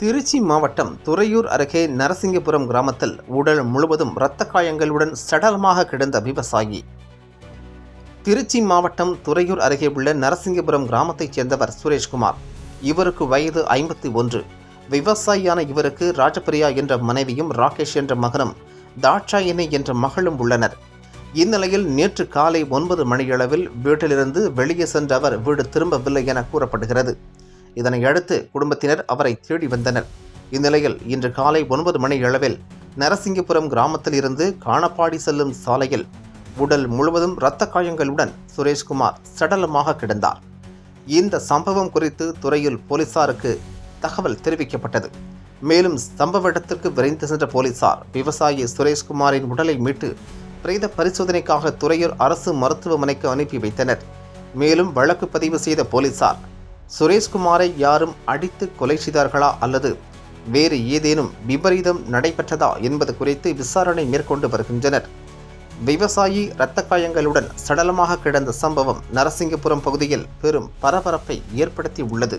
திருச்சி மாவட்டம் துறையூர் அருகே நரசிங்கபுரம் கிராமத்தில் உடல் முழுவதும் இரத்த காயங்களுடன் சடலமாக கிடந்த விவசாயி. திருச்சி மாவட்டம் துறையூர் அருகே உள்ள நரசிங்கபுரம் கிராமத்தைச் சேர்ந்தவர் சுரேஷ்குமார். இவருக்கு வயது ஐம்பத்தி ஒன்று. விவசாயியான இவருக்கு ராஜபிரியா என்ற மனைவியும் ராகேஷ் என்ற மகனும் தாட்சாயினி என்ற மகளும் உள்ளனர். இந்நிலையில் நேற்று காலை ஒன்பது மணியளவில் வீட்டிலிருந்து வெளியே சென்ற அவர் வீடு திரும்பவில்லை என கூறப்படுகிறது. இதனையடுத்து குடும்பத்தினர் அவரை தேடி வந்தனர். இந்நிலையில் இன்று காலை ஒன்பது மணி அளவில் நரசிங்கபுரம் கிராமத்தில் இருந்து காணப்பாடி செல்லும் சாலையில் உடல் முழுவதும் இரத்த காயங்களுடன் சுரேஷ்குமார் சடலமாக கிடந்தார். இந்த சம்பவம் குறித்து துறையில் போலீசாருக்கு தகவல் தெரிவிக்கப்பட்டது. மேலும் சம்பவ இடத்திற்கு விரைந்து சென்ற போலீசார் விவசாயி சுரேஷ்குமாரின் உடலை மீட்டு பிரேத பரிசோதனைக்காக துறையூர் அரசு மருத்துவமனைக்கு அனுப்பி வைத்தனர். மேலும் வழக்கு பதிவு செய்த போலீசார் சுரேஷ்குமாரை யாரும் அடித்து கொலை செய்தார்களா அல்லது வேறு ஏதேனும் விபரீதம் நடைபெற்றதா என்பது குறித்து விசாரணை மேற்கொண்டு வருகின்றனர். விவசாயி இரத்த காயங்களுடன் சடலமாக கிடந்த சம்பவம் நரசிங்கபுரம் பகுதியில் பெரும் பரபரப்பை ஏற்படுத்தி உள்ளது